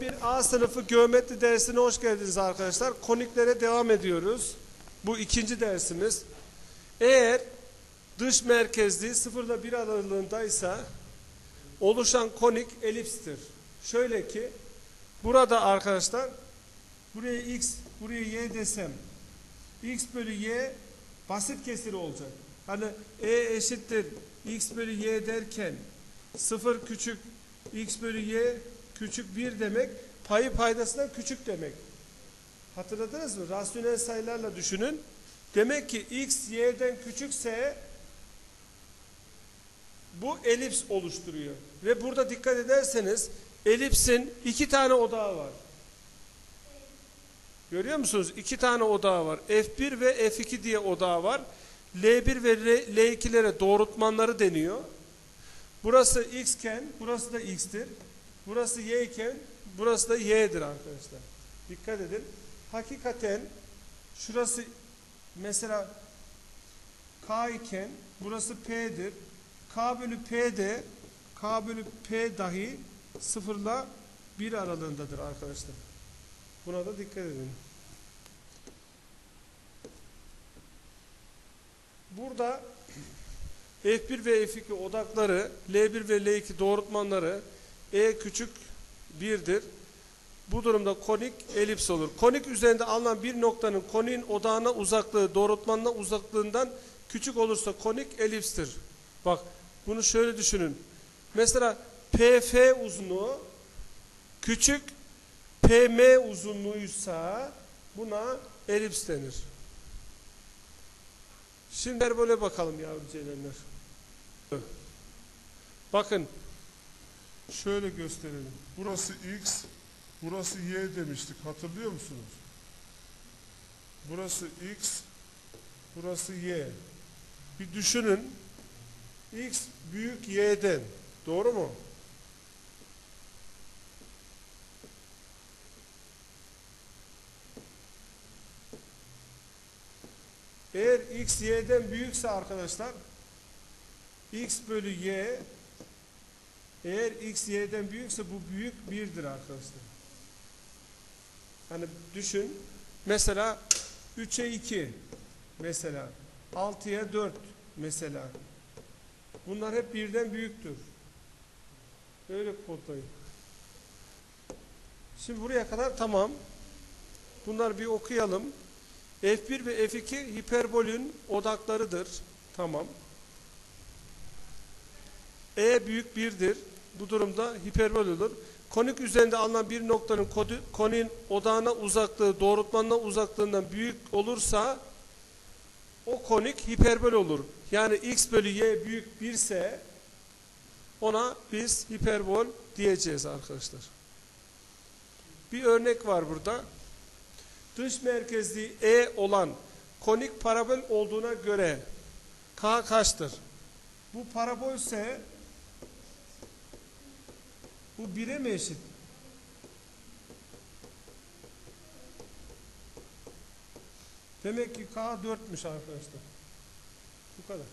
Bir A sınıfı geometri dersine hoş geldiniz arkadaşlar. Koniklere devam ediyoruz. Bu ikinci dersimiz. Eğer dış merkezli 0 ile 1 aralığındaysa oluşan konik elipstir. Şöyle ki burada arkadaşlar buraya x, buraya y desem x bölü y basit kesir olacak. Hani e eşittir x bölü y derken 0 küçük x bölü y küçük 1 demek payı paydasından küçük demek. Hatırladınız mı? Rasyonel sayılarla düşünün. Demek ki x y'den küçükse bu elips oluşturuyor. Ve burada dikkat ederseniz elipsin iki tane odağı var. Görüyor musunuz? İki tane odağı var. F1 ve F2 diye odağı var. L1 ve L2'lere doğrultmanları deniyor. Burası x iken burası da x'tir. Burası y iken burası da y'dir arkadaşlar. Dikkat edin. Hakikaten şurası mesela k iken burası p'dir. k bölü p de k bölü p dahi sıfırla 1 aralığındadır arkadaşlar. Buna da dikkat edin. Burada F1 ve F2 odakları, L1 ve L2 doğrultmanları E küçük 1'dir. Bu durumda konik elips olur. Konik üzerinde alınan bir noktanın koniğin odağına uzaklığı doğrultmanına uzaklığından küçük olursa konik elipstir. Bak bunu şöyle düşünün. Mesela PF uzunluğu küçük PM uzunluğuysa buna elips denir. Şimdi böyle bakalım yavru ceylanlar. Bakın şöyle gösterelim. Burası X, burası Y demiştik. Hatırlıyor musunuz? Burası X, Burası Y. Bir düşünün. X büyük Y'den. Doğru mu? Eğer X Y'den büyükse arkadaşlar X bölü Y eğer X Y'den büyükse bu büyük birdir arkadaşlar. Hani düşün. Mesela 3'e 2 mesela 6'ya 4 mesela bunlar hep birden büyüktür. Öyle kodlayın. Şimdi buraya kadar tamam. Bunlar bir okuyalım. F1 ve F2 hiperbolün odaklarıdır. Tamam. E büyük birdir. Bu durumda hiperbol olur. Konik üzerinde alınan bir noktanın koninin odağına uzaklığı doğrultmanına uzaklığından büyük olursa o konik hiperbol olur. Yani x bölü y büyük birse ona biz hiperbol diyeceğiz arkadaşlar. Bir örnek var burada. Dış merkezli E olan konik parabol olduğuna göre K kaçtır? Bu parabol ise bu 1'e mi eşit? Demek ki K 4'müş arkadaşlar. Bu kadar.